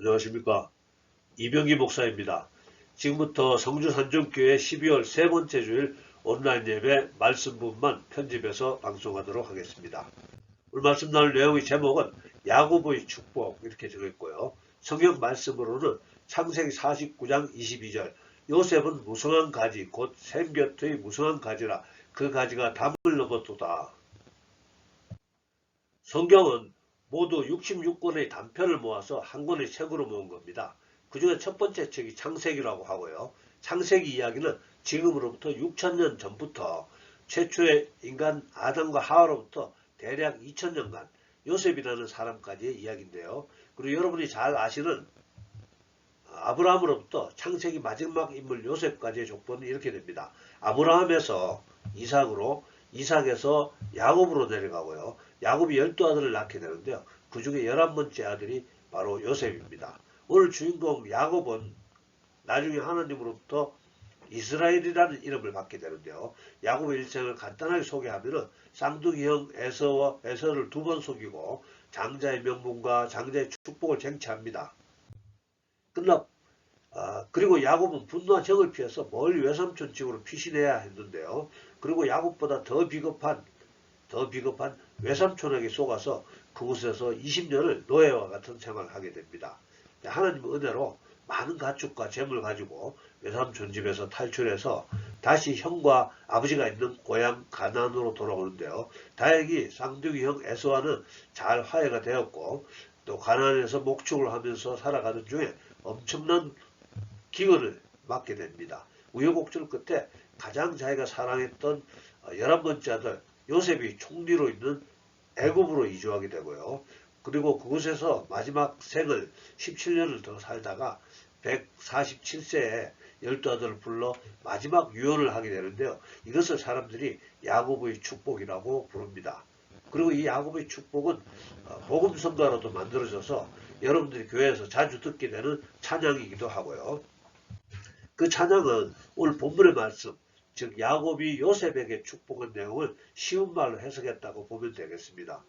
안녕하십니까. 이병기 목사입니다. 지금부터 성주산정교회 12월 세 번째 주일 온라인 예배 말씀 부분만 편집해서 방송하도록 하겠습니다. 오늘 말씀 나눌 내용의 제목은 야고보의 축복 이렇게 정했고요. 성경 말씀으로는 창세기 49장 22절 요셉은 무성한 가지 곧 샘곁의 무성한 가지라 그 가지가 담을 넘었도다. 성경은 모두 66권의 단편을 모아서 한 권의 책으로 모은 겁니다. 그 중에 첫 번째 책이 창세기라고 하고요. 창세기 이야기는 지금으로부터 6천년 전부터 최초의 인간 아담과 하와로부터 대략 2000년간 요셉이라는 사람까지의 이야기인데요. 그리고 여러분이 잘 아시는 아브라함으로부터 창세기 마지막 인물 요셉까지의 족보는 이렇게 됩니다. 아브라함에서 이삭으로 이삭에서 야곱으로 내려가고요. 야곱이 열두 아들을 낳게 되는데요. 그 중에 열한 번째 아들이 바로 요셉입니다. 오늘 주인공 야곱은 나중에 하나님으로부터 이스라엘이라는 이름을 받게 되는데요. 야곱의 일생을 간단하게 소개하면은 쌍둥이 형 에서와 에서를 두 번 속이고 장자의 명분과 장자의 축복을 쟁취합니다. 끝나 아, 그리고 야곱은 분노한 적을 피해서 멀리 외삼촌 집으로 피신해야 했는데요. 그리고 야곱보다 더 비겁한 더 비겁한 외삼촌에게 속아서 그곳에서 20년을 노예와 같은 생활을 하게 됩니다. 하나님 은혜로 많은 가축과 재물 가지고 외삼촌 집에서 탈출해서 다시 형과 아버지가 있는 고향 가나안으로 돌아오는데요. 다행히 쌍둥이 형 에서와는 잘 화해가 되었고 또 가나안에서 목축을 하면서 살아가는 중에 엄청난 기근을 맞게 됩니다. 우여곡절 끝에 가장 자기가 사랑했던 열한 번째 아들 요셉이 총리로 있는 애굽으로 이주하게 되고요. 그리고 그곳에서 마지막 생을 17년을 더 살다가 147세에 열두 아들을 불러 마지막 유언을 하게 되는데요. 이것을 사람들이 야곱의 축복이라고 부릅니다. 그리고 이 야곱의 축복은 어, 복음 성가로도 만들어져서 여러분들이 교회에서 자주 듣게 되는 찬양이기도 하고요. 그 찬양은 오늘 본문의 말씀, 즉 야곱이 요셉에게 축복한 내용을 쉬운 말로 해석했다고 보면 되겠습니다.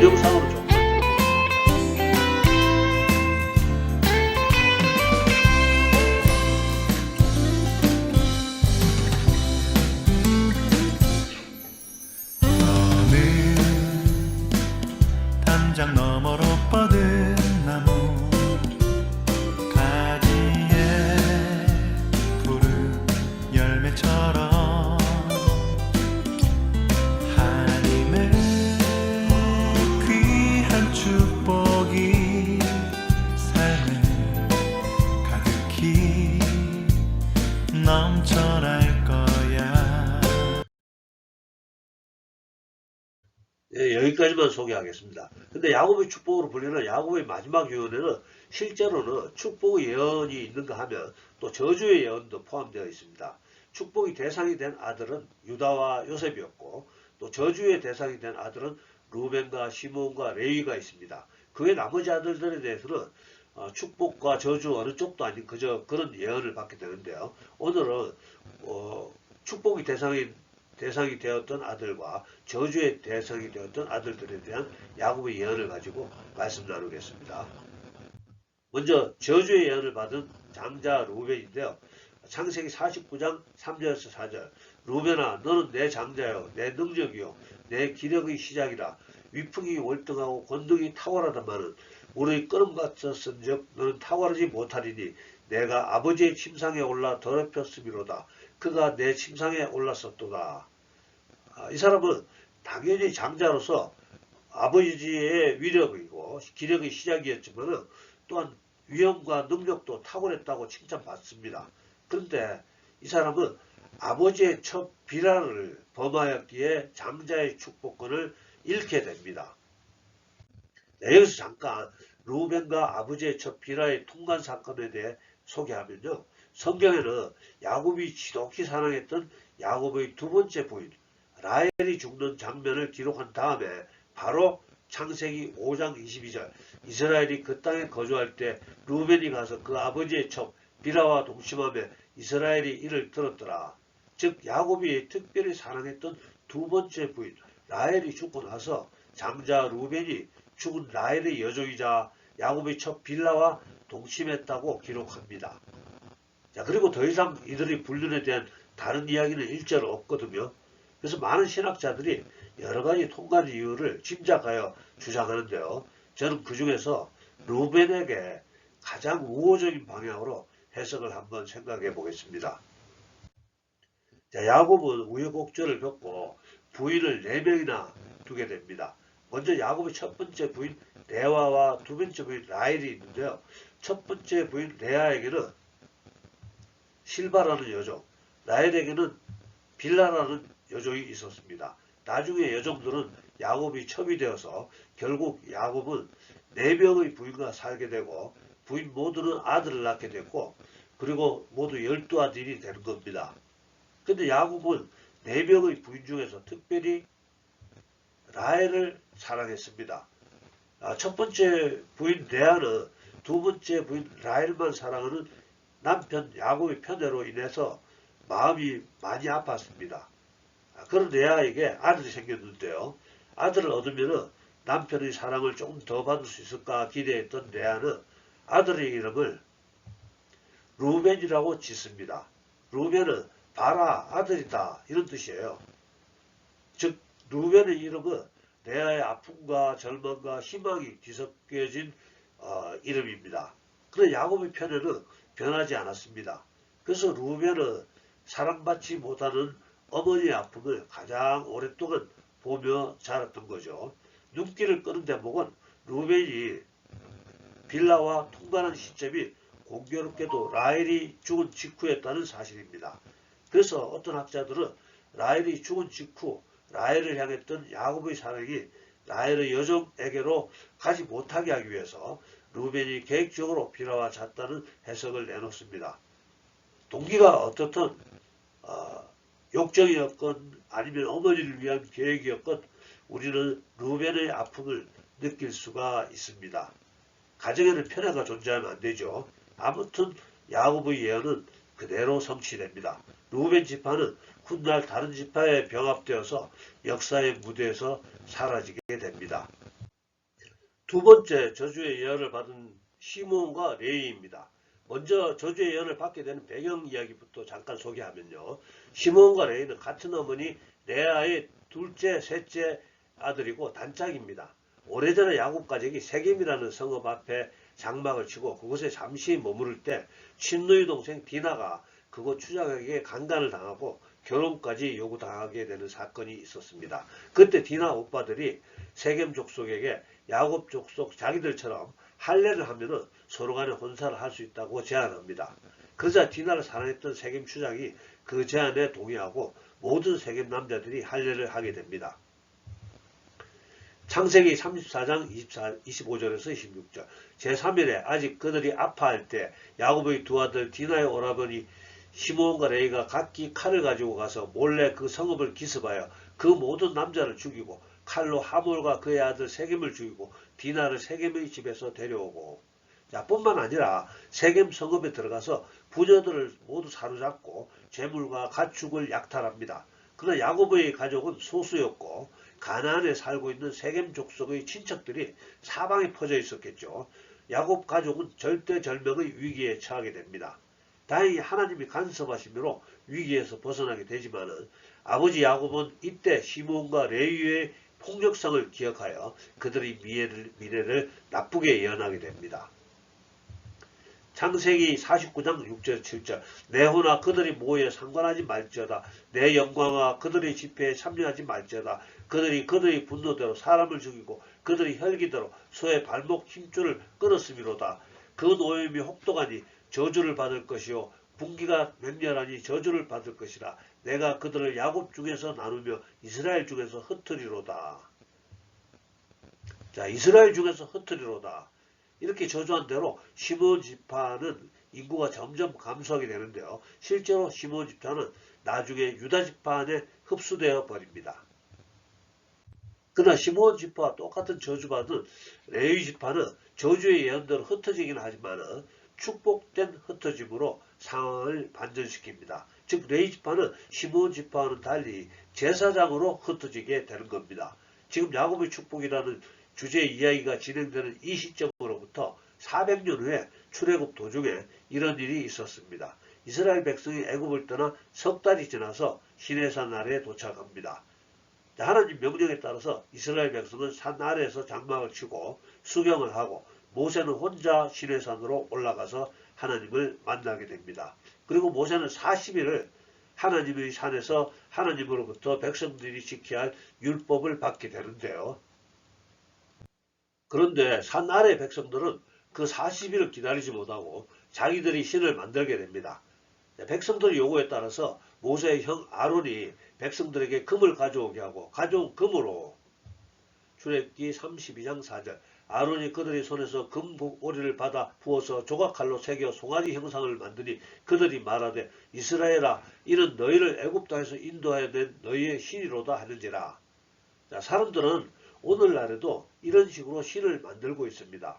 동영상으로 조 여기까지만 소개하겠습니다. 근데 야곱의 축복으로 불리는 야곱의 마지막 예언에는 실제로는 축복의 예언이 있는가 하면 또 저주의 예언도 포함되어 있습니다. 축복의 대상이 된 아들은 유다와 요셉이었고 또 저주의 대상이 된 아들은 루벤과 시몬과 레위가 있습니다. 그 외 나머지 아들들에 대해서는 어, 축복과 저주 어느 쪽도 아닌 그저 그런 예언을 받게 되는데요. 오늘은 어, 축복의 대상인 대상이 되었던 아들과 저주의 대상이 되었던 아들들에 대한 야곱의 예언을 가지고 말씀 나누겠습니다. 먼저 저주의 예언을 받은 장자 루벤인데요. 창세기 49장 3절에서 4절 루벤아 너는 내 장자요 내 능력이요 내 기력의 시작이라 위풍이 월등하고 권능이 탁월하다마는 우리의 끓음 같았은 즉 너는 탁월하지 못하리니 내가 아버지의 침상에 올라 더럽혔음이로다 그가 내 침상에 올랐었도다. 아, 이 사람은 당연히 장자로서 아버지의 위력이고 기력의 시작이었지만 또한 위엄과 능력도 탁월했다고 칭찬받습니다. 그런데 이 사람은 아버지의 첫 비라를 범하였기에 장자의 축복권을 잃게 됩니다. 네, 여기서 잠깐 루벤과 아버지의 첫 비라의 통관 사건에 대해 소개하면요. 성경에는 야곱이 지독히 사랑했던 야곱의 두 번째 부인 라헬이 죽는 장면을 기록한 다음에 바로 창세기 5장 22절 이스라엘이 그 땅에 거주할 때 루벤이 가서 그 아버지의 척 비라와 동침하며 이스라엘이 이를 들었더라. 즉 야곱이 특별히 사랑했던 두 번째 부인 라헬이 죽고 나서 장자 루벤이 죽은 라헬의 여종이자 야곱이 첫 빌라와 동침했다고 기록합니다. 자, 그리고 더 이상 이들의 불륜에 대한 다른 이야기는 일절 없거든요. 그래서 많은 신학자들이 여러 가지 통관 이유를 짐작하여 주장하는데요. 저는 그 중에서 루벤에게 가장 우호적인 방향으로 해석을 한번 생각해 보겠습니다. 자, 야곱은 우여곡절을 겪고 부인을 4명이나 두게 됩니다. 먼저 야곱의 첫 번째 부인 레아와 두 번째 부인 라헬이 있는데요. 첫 번째 부인 레아에게는 실바라는 여종, 라헬에게는 빌라라는 여종이 있었습니다. 나중에 여종들은 야곱이 첩이 되어서 결국 야곱은 네 명의 부인과 살게 되고 부인 모두는 아들을 낳게 됐고 그리고 모두 열두 아들이 되는 겁니다. 근데 야곱은 네 명의 부인 중에서 특별히 라헬을 사랑했습니다. 아, 첫 번째 부인 레아는 두 번째 부인 라헬만 사랑하는 남편 야곱의 편애로 인해서 마음이 많이 아팠습니다. 아, 그런 레아에게 아들이 생겼는데요. 아들을 얻으면 남편의 사랑을 조금 더 받을 수 있을까 기대했던 레아는 아들의 이름을 루벤이라고 짓습니다. 루벤은 바라 아들이다 이런 뜻이에요. 즉 루벤의 이름은 레아의 아픔과 절망과 희망이 뒤섞여진 어, 이름입니다. 그러나 야곱의 편에는 변하지 않았습니다. 그래서 루벤은 사랑받지 못하는 어머니의 아픔을 가장 오랫동안 보며 자랐던 거죠. 눈길을 끄는 대목은 루벤이 빌라와 통관한 시점이 공교롭게도 라헬이 죽은 직후였다는 사실입니다. 그래서 어떤 학자들은 라헬이 죽은 직후 라헬을 향했던 야곱의 사랑이 라헬의 여종에게로 가지 못하게 하기 위해서 루벤이 계획적으로 빌라와 잤다는 해석을 내놓습니다. 동기가 어떻든 어, 욕정이었건 아니면 어머니를 위한 계획이었건 우리는 루벤의 아픔을 느낄 수가 있습니다. 가정에는 편애가 존재하면 안 되죠. 아무튼 야곱의 예언은 그대로 성취됩니다. 루벤 지파는 훗날 다른 지파에 병합되어서 역사의 무대에서 사라지게 됩니다. 두 번째 저주의 예언을 받은 시몬과 레이입니다. 먼저 저주의 예언을 받게 되는 배경 이야기부터 잠깐 소개하면요. 시몬과 레이는 같은 어머니 레아의 둘째, 셋째 아들이고 단짝입니다. 오래전에 야곱 가족이 세겜이라는 성읍 앞에 장막을 치고 그곳에 잠시 머무를 때 친누이 동생 디나가 그곳 추장에게 강간을 당하고 결혼까지 요구당하게 되는 사건이 있었습니다. 그때 디나 오빠들이 세겜 족속에게 야곱 족속 자기들처럼 할례를 하면은 서로 간에 혼사를 할 수 있다고 제안합니다. 그러자 디나를 사랑했던 세겜 추장이 그 제안에 동의하고 모든 세겜 남자들이 할례를 하게 됩니다. 창세기 34장 24, 25절에서 26절 제3일에 아직 그들이 아파할 때 야곱의 두 아들 디나의 오라버니 시몬과 레이가 각기 칼을 가지고 가서 몰래 그 성읍을 기습하여 그 모든 남자를 죽이고 칼로 하몰과 그의 아들 세겜을 죽이고 디나를 세겜의 집에서 데려오고 자, 뿐만 아니라 세겜 성읍에 들어가서 부녀들을 모두 사로잡고 재물과 가축을 약탈합니다. 그러나 야곱의 가족은 소수였고 가나안에 살고 있는 세겜 족속의 친척들이 사방에 퍼져 있었겠죠. 야곱 가족은 절대절명의 위기에 처하게 됩니다. 다행히 하나님이 간섭하심으로 위기에서 벗어나게 되지만은 아버지 야곱은 이때 시몬과 레위의 폭력성을 기억하여 그들의 미래를, 미래를 나쁘게 예언하게 됩니다. 창세기 49장 6절 7절. 내 호나 그들이 모여 상관하지 말지어다. 내 영광과 그들의 집회에 참여하지 말지어다. 그들이 그들의 분노대로 사람을 죽이고 그들의 혈기대로 소의 발목 힘줄을 끊었음이로다. 그 노염이 혹독하니 저주를 받을 것이요. 분기가 맹렬하니 저주를 받을 것이라. 내가 그들을 야곱 중에서 나누며 이스라엘 중에서 흩으리로다. 자 이스라엘 중에서 흩으리로다 이렇게 저주한 대로 시몬 지파는 인구가 점점 감소하게 되는데요. 실제로 시몬 지파는 나중에 유다 지파 안에 흡수되어 버립니다. 그러나 시몬 지파와 똑같은 저주받은 레위 지파는 저주의 예언대로 흩어지긴 하지만 축복된 흩어짐으로 상황을 반전시킵니다. 즉 레위 지파는 시몬 지파와는 달리 제사장으로 흩어지게 되는 겁니다. 지금 야곱의 축복이라는 주제 이야기가 진행되는 이 시점으로부터 400년 후에 출애굽 도중에 이런 일이 있었습니다. 이스라엘 백성이 애굽을 떠나 석 달이 지나서 시내산 아래에 도착합니다. 자, 하나님 명령에 따라서 이스라엘 백성은 산 아래에서 장막을 치고 수경을 하고 모세는 혼자 시내산으로 올라가서 하나님을 만나게 됩니다. 그리고 모세는 40일을 하나님의 산에서 하나님으로부터 백성들이 지켜야 할 율법을 받게 되는데요. 그런데 산 아래 백성들은 그 40일을 기다리지 못하고 자기들이 신을 만들게 됩니다. 백성들의 요구에 따라서 모세의 형 아론이 백성들에게 금을 가져오게 하고 가져온 금으로 출애굽기 32장 4절 아론이 그들의 손에서 금 오리를 받아 부어서 조각칼로 새겨 송아지 형상을 만드니 그들이 말하되 이스라엘아 이는 너희를 애굽 땅에서 인도하여 낸 너희의 신이로다 하는지라 자, 사람들은 오늘날에도 이런 식으로 신을 만들고 있습니다.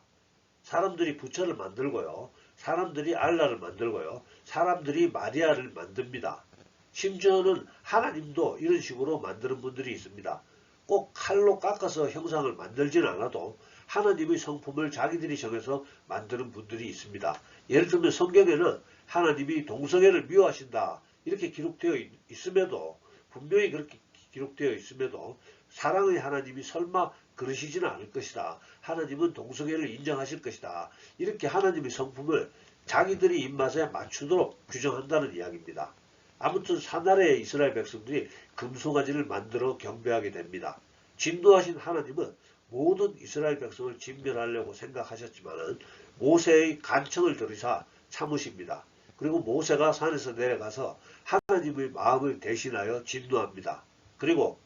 사람들이 부처를 만들고요. 사람들이 알라를 만들고요. 사람들이 마리아를 만듭니다. 심지어는 하나님도 이런 식으로 만드는 분들이 있습니다. 꼭 칼로 깎아서 형상을 만들진 않아도 하나님의 성품을 자기들이 정해서 만드는 분들이 있습니다. 예를 들면 성경에는 하나님이 동성애를 미워하신다 이렇게 기록되어 있- 있음에도 분명히 그렇게 기록되어 있음에도 사랑의 하나님이 설마 그러시지는 않을 것이다. 하나님은 동성애를 인정하실 것이다. 이렇게 하나님의 성품을 자기들이 입맛에 맞추도록 규정한다는 이야기입니다. 아무튼 사나라의 이스라엘 백성들이 금송아지를 만들어 경배하게 됩니다. 진노하신 하나님은 모든 이스라엘 백성을 진멸하려고 생각하셨지만 모세의 간청을 들으사 참으십니다. 그리고 모세가 산에서 내려가서 하나님의 마음을 대신하여 진노합니다. 그리고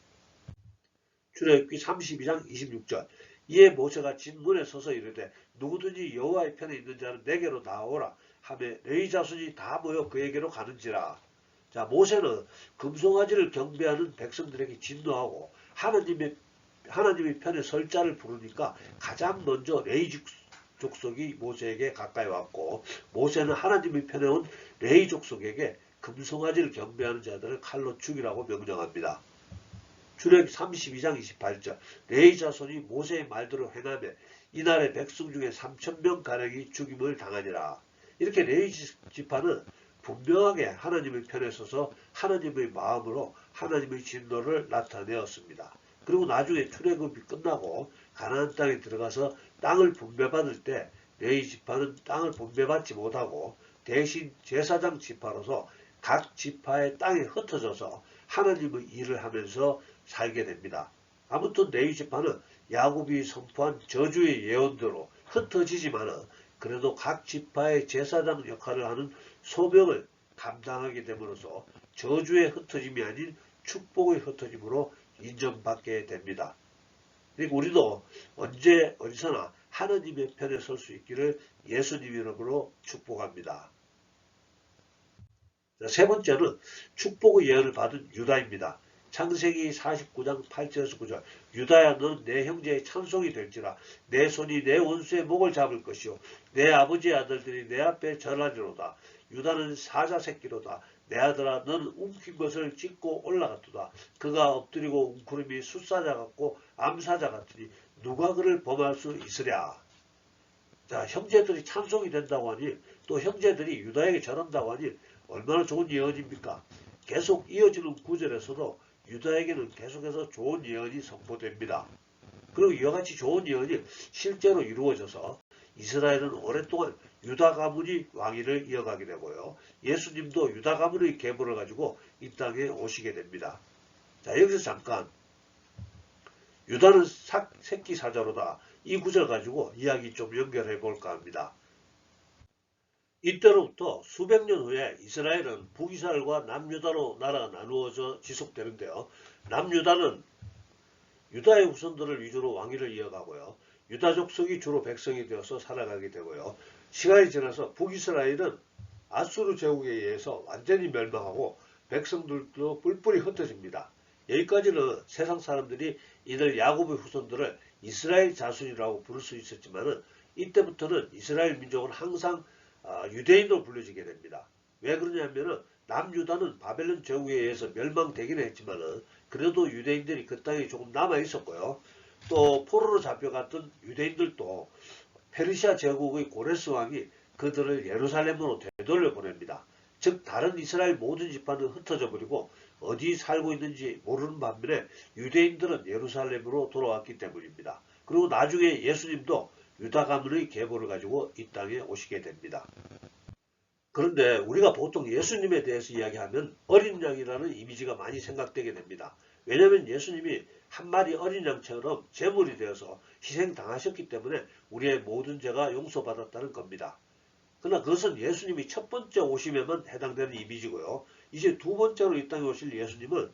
출애굽기 32장 26절 이에 모세가 진문에 서서 이르되 누구든지 여호와의 편에 있는 자는 내게로 나오라 하며 레위 자손이 다 모여 그에게로 가는지라 자 모세는 금송아지를 경배하는 백성들에게 진노하고 하나님의 하나님의 편에 설 자를 부르니까 가장 먼저 레이 족- 족속이 모세에게 가까이 왔고 모세는 하나님의 편에 온 레이 족속에게 금송아지를 경배하는 자들을 칼로 죽이라고 명령합니다. 출애굽 32장 28절 레이 자손이 모세의 말대로 행하며 이날의 백성 중에 3천명 가량이 죽임을 당하니라. 이렇게 레이 지- 지파는 분명하게 하나님의 편에 서서 하나님의 마음으로 하나님의 진노를 나타내었습니다. 그리고 나중에 출애굽이 끝나고 가나안 땅에 들어가서 땅을 분배받을 때 레이 지파는 땅을 분배받지 못하고 대신 제사장 지파로서 각 지파의 땅에 흩어져서 하나님의 일을 하면서 살게 됩니다. 아무튼 레위 지파는 야곱이 선포한 저주의 예언대로 흩어지지만은 그래도 각 지파의 제사장 역할을 하는 소명을 감당하게 됨으로써 저주의 흩어짐이 아닌 축복의 흩어짐으로 인정받게 됩니다. 그리고 우리도 언제 어디서나 하나님의 편에 설 수 있기를 예수님 이름으로 축복합니다. 자, 세 번째는 축복의 예언을 받은 유다입니다. 창세기 49장 8절에서 9절 유다야 너는 내 형제의 찬송이 될지라. 내 손이 내 원수의 목을 잡을 것이요. 내 아버지의 아들들이 내 앞에 절하리로다. 유다는 사자 새끼로다. 내 아들아 너는 움킨 것을 찢고 올라갔도다. 그가 엎드리고 웅크림이 숫사자 같고 암사자 같으니 누가 그를 범할 수 있으랴? 자 형제들이 찬송이 된다고 하니 또 형제들이 유다에게 절한다고 하니 얼마나 좋은 예언입니까? 계속 이어지는 구절에서도 유다에게는 계속해서 좋은 예언이 선포됩니다. 그리고 이와 같이 좋은 예언이 실제로 이루어져서 이스라엘은 오랫동안 유다 가문이 왕위를 이어가게 되고요. 예수님도 유다 가문의 계보를 가지고 이 땅에 오시게 됩니다. 자 여기서 잠깐 유다는 사- 새끼 사자로다 이 구절 가지고 이야기 좀 연결해 볼까 합니다. 이때로부터 수백 년 후에 이스라엘은 북이스라엘과 남유다로 나라가 나누어져 지속되는데요. 남유다는 유다의 후손들을 위주로 왕위를 이어가고요. 유다 족속이 주로 백성이 되어서 살아가게 되고요. 시간이 지나서 북이스라엘은 아수르 제국에 의해서 완전히 멸망하고 백성들도 뿔뿔이 흩어집니다. 여기까지는 세상 사람들이 이들 야곱의 후손들을 이스라엘 자손이라고 부를 수 있었지만 은 이때부터는 이스라엘 민족은 항상 아, 유대인으로 불려지게 됩니다. 왜 그러냐면은 남유다는 바벨론 제국에 의해서 멸망되기는 했지만은 그래도 유대인들이 그 땅에 조금 남아 있었고요. 또 포로로 잡혀갔던 유대인들도 페르시아 제국의 고레스 왕이 그들을 예루살렘으로 되돌려 보냅니다. 즉 다른 이스라엘 모든 집안은 흩어져 버리고 어디 살고 있는지 모르는 반면에 유대인들은 예루살렘으로 돌아왔기 때문입니다. 그리고 나중에 예수님도 유다 가문의 계보를 가지고 이 땅에 오시게 됩니다. 그런데 우리가 보통 예수님에 대해서 이야기하면 어린 양이라는 이미지가 많이 생각되게 됩니다. 왜냐하면 예수님이 한 마리 어린 양처럼 제물이 되어서 희생당하셨기 때문에 우리의 모든 죄가 용서받았다는 겁니다. 그러나 그것은 예수님이 첫 번째 오심에만 해당되는 이미지고요. 이제 두 번째로 이 땅에 오실 예수님은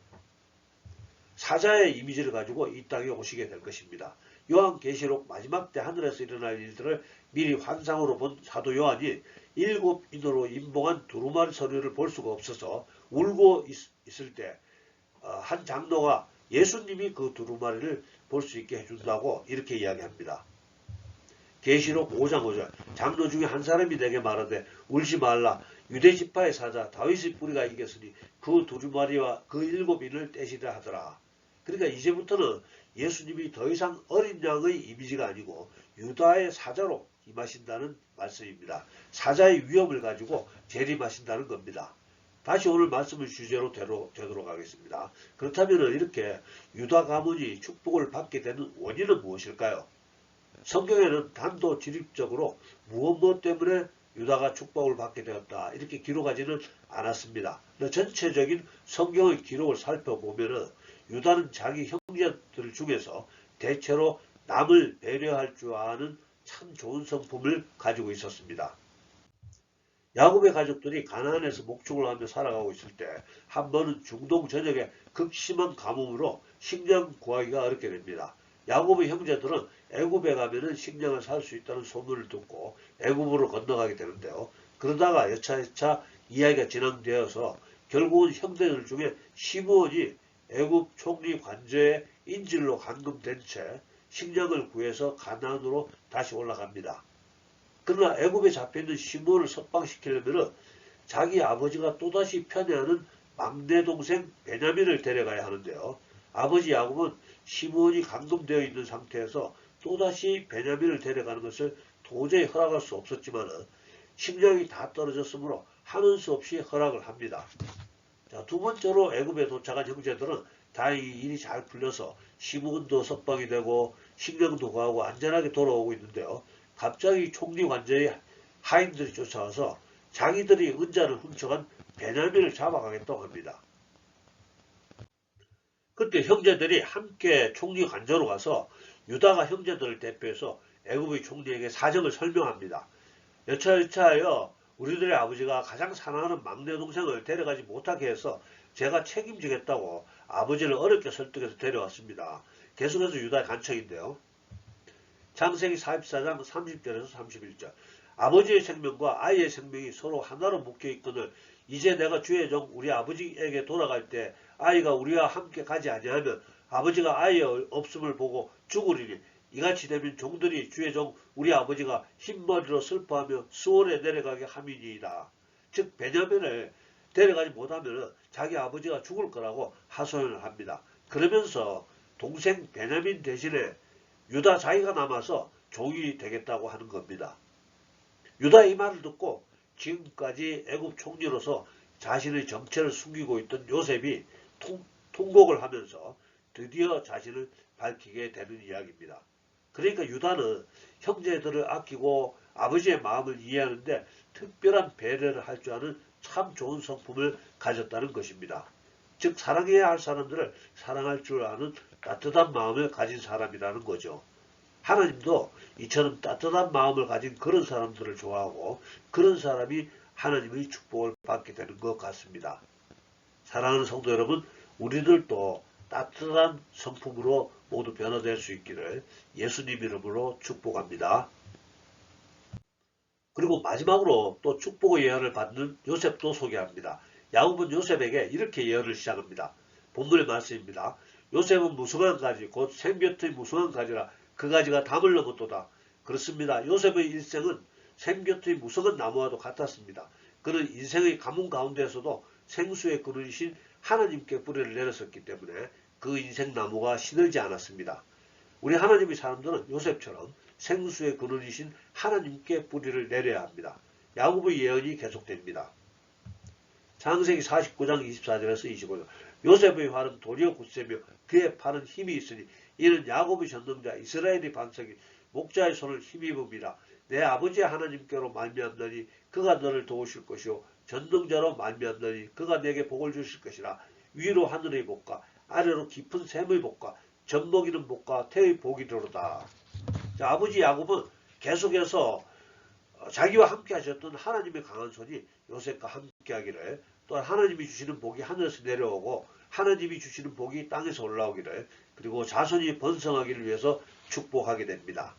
사자의 이미지를 가지고 이 땅에 오시게 될 것입니다. 요한계시록 마지막 때 하늘에서 일어날 일들을 미리 환상으로 본 사도 요한이 일곱 인으로 인봉한 두루마리 서류를 볼 수가 없어서 울고 있, 을 때 한 장로가 예수님이 그 두루마리를 볼 수 있게 해준다고 이렇게 이야기합니다. 계시록 5장 5절 장로 중에 한 사람이 내게 말하되 울지 말라 유대 지파의 사자 다윗의 뿌리가 이겼으니 그 두루마리와 그 일곱 인을 떼시라 하더라. 그러니까 이제부터는 예수님이 더 이상 어린 양의 이미지가 아니고 유다의 사자로 임하신다는 말씀입니다. 사자의 위험을 가지고 재림하신다는 겁니다. 다시 오늘 말씀을 주제로 되로, 되도록 하겠습니다. 그렇다면 이렇게 유다 가문이 축복을 받게 되는 원인은 무엇일까요? 성경에는 단도직입적으로 무엇 무엇 때문에 유다가 축복을 받게 되었다 이렇게 기록하지는 않았습니다. 전체적인 성경의 기록을 살펴보면 은 유다는 자기 형 제들 중에서 대체로 남을 배려할 줄 아는 참 좋은 성품을 가지고 있었습니다. 야곱의 가족들이 가나안에서 목축을 하며 살아가고 있을 때 한 번은 중동 전역에 극심한 가뭄으로 식량 구하기가 어렵게 됩니다. 야곱의 형제들은 애굽에 가면은 식량을 살 수 있다는 소문을 듣고 애굽으로 건너가게 되는데요. 그러다가 여차여차 이야기가 진행되어서 결국은 형제들 중에 시므온이 애굽 총리 관저에 인질로 감금된 채 식량을 구해서 가나안으로 다시 올라갑니다. 그러나 애굽에 잡혀있는 시므온을 석방시키려면 자기 아버지가 또다시 편애하는 막내 동생 베냐민을 데려가야 하는데요. 아버지 야곱은 시므온이 감금되어 있는 상태에서 또다시 베냐민을 데려가는 것을 도저히 허락할 수 없었지만 식량이 다 떨어졌으므로 하는 수 없이 허락을 합니다. 자, 두 번째로 애굽에 도착한 형제들은 다행히 일이 잘 풀려서 시므온도 석방이 되고 식량도 구하고 안전하게 돌아오고 있는데요. 갑자기 총리 관저에 하인들이 쫓아와서 자기들이 은자를 훔쳐간 베냐민을 잡아가겠다고 합니다. 그때 형제들이 함께 총리 관저로 가서 유다가 형제들을 대표해서 애굽의 총리에게 사정을 설명합니다. 여차여차하여 우리들의 아버지가 가장 사랑하는 막내 동생을 데려가지 못하게 해서 제가 책임지겠다고 아버지를 어렵게 설득해서 데려왔습니다. 계속해서 유다의 간청인데요. 창세기 44장 30절에서 31절 아버지의 생명과 아이의 생명이 서로 하나로 묶여 있거늘 이제 내가 주의 종 우리 아버지에게 돌아갈 때 아이가 우리와 함께 가지 아니하면 아버지가 아이의 없음을 보고 죽으리니 이같이 되면 종들이 주의 종 우리 아버지가 흰머리로 슬퍼하며 수월에 내려가게 함이니이다. 즉 베냐민을 데려가지 못하면 자기 아버지가 죽을 거라고 하소연을 합니다. 그러면서 동생 베냐민 대신에 유다 자기가 남아서 종이 되겠다고 하는 겁니다. 유다 이 말을 듣고 지금까지 애굽 총리로서 자신의 정체를 숨기고 있던 요셉이 통, 통곡을 하면서 드디어 자신을 밝히게 되는 이야기입니다. 그러니까 유다는 형제들을 아끼고 아버지의 마음을 이해하는데 특별한 배려를 할 줄 아는 참 좋은 성품을 가졌다는 것입니다. 즉 사랑해야 할 사람들을 사랑할 줄 아는 따뜻한 마음을 가진 사람이라는 거죠. 하나님도 이처럼 따뜻한 마음을 가진 그런 사람들을 좋아하고 그런 사람이 하나님의 축복을 받게 되는 것 같습니다. 사랑하는 성도 여러분, 우리들도 따뜻한 성품으로 모두 변화될 수 있기를 예수님 이름으로 축복합니다. 그리고 마지막으로 또 축복의 예언을 받는 요셉도 소개합니다. 야곱은 요셉에게 이렇게 예언을 시작합니다. 본문의 말씀입니다. 요셉은 무성한 가지 곧 생볕의 무성한 가지라 그 가지가 담을 넘었도다. 그렇습니다. 요셉의 일생은 생곁의 무성한 나무와도 같았습니다. 그는 인생의 가뭄 가운데서도 생수의 그릇이신 하나님께 뿌리를 내렸었기 때문에 그 인생 나무가 시들지 않았습니다. 우리 하나님의 사람들은 요셉처럼 생수의 근원이신 하나님께 뿌리를 내려야 합니다. 야곱의 예언이 계속됩니다. 창세기 49장 24절에서 25절 요셉의 활은 도리어 굳세며 그의 팔은 힘이 있으니 이는 야곱의 전능자 이스라엘의 반석이 목자의 손을 힘입음이라 내 아버지의 하나님께로 말미암나니 그가 너를 도우실 것이요 전능자로 말미암나니 그가 내게 복을 주실 것이라 위로 하늘의 복과 아래로 깊은 샘의 복과 젖먹 이는 복과 태의 복이로다. 자, 아버지 야곱은 계속해서 어, 자기와 함께 하셨던 하나님의 강한 손이 요셉과 함께 하기를 또 하나님이 주시는 복이 하늘에서 내려오고 하나님이 주시는 복이 땅에서 올라오기를 그리고 자손이 번성하기를 위해서 축복하게 됩니다.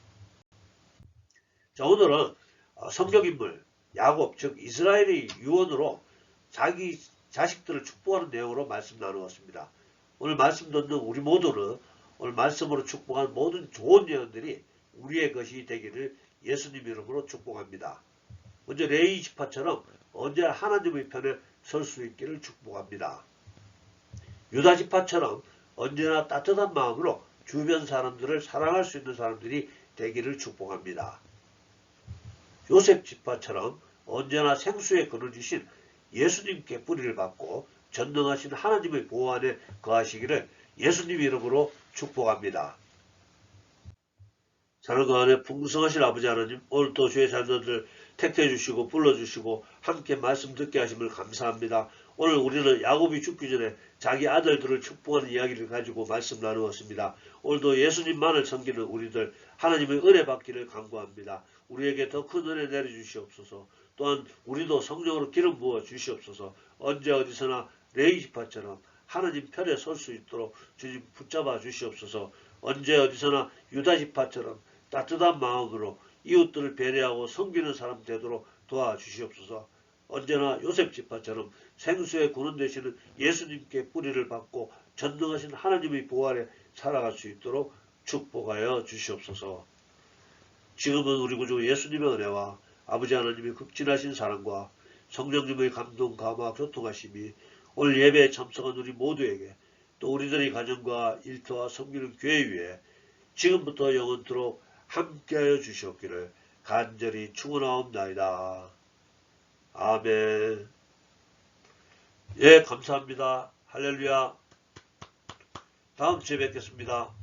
자, 오늘은 어, 성경인물 야곱 즉 이스라엘의 유언으로 자기 자식들을 축복하는 내용으로 말씀 나누었습니다. 오늘 말씀 듣는 우리 모두는 오늘 말씀으로 축복한 모든 좋은 예언들이 우리의 것이 되기를 예수님 이름으로 축복합니다. 먼저 레이 지파처럼 언제나 하나님의 편에 설 수 있기를 축복합니다. 유다 지파처럼 언제나 따뜻한 마음으로 주변 사람들을 사랑할 수 있는 사람들이 되기를 축복합니다. 요셉 지파처럼 언제나 생수의 근을 주신 예수님께 뿌리를 받고 전능하신 하나님의 보호 안에 거하시기를 예수님 이름으로 축복합니다. 사랑과 그 안에 풍성하신 아버지 하나님 오늘도 주의 자녀들 택해 주시고 불러 주시고 함께 말씀 듣게 하심을 감사합니다. 오늘 우리는 야곱이 죽기 전에 자기 아들들을 축복하는 이야기를 가지고 말씀 나누었습니다. 오늘도 예수님만을 섬기는 우리들 하나님의 은혜 받기를 간구합니다. 우리에게 더 큰 은혜 내려주시옵소서. 또한 우리도 성령으로 기름 부어 주시옵소서. 언제 어디서나 레이지파처럼 하나님 편에 설 수 있도록 주님 붙잡아 주시옵소서. 언제 어디서나 유다지파처럼 따뜻한 마음으로 이웃들을 배려하고 섬기는 사람 되도록 도와주시옵소서. 언제나 요셉 지파처럼 생수의 군원 되시는 예수님께 뿌리를 받고 전능하신 하나님의 보호 아래 살아갈 수 있도록 축복하여 주시옵소서. 지금은 우리 구주 예수님의 은혜와 아버지 하나님의 극진하신 사랑과 성령님의 감동, 감화, 교통하심이 오늘 예배에 참석한 우리 모두에게 또 우리들의 가정과 일터와 섬기는 교회 위에 지금부터 영원토록 함께하여 주시옵기를 간절히 축원하옵나이다. 아멘. 예, 감사합니다. 할렐루야. 다음 주에 뵙겠습니다.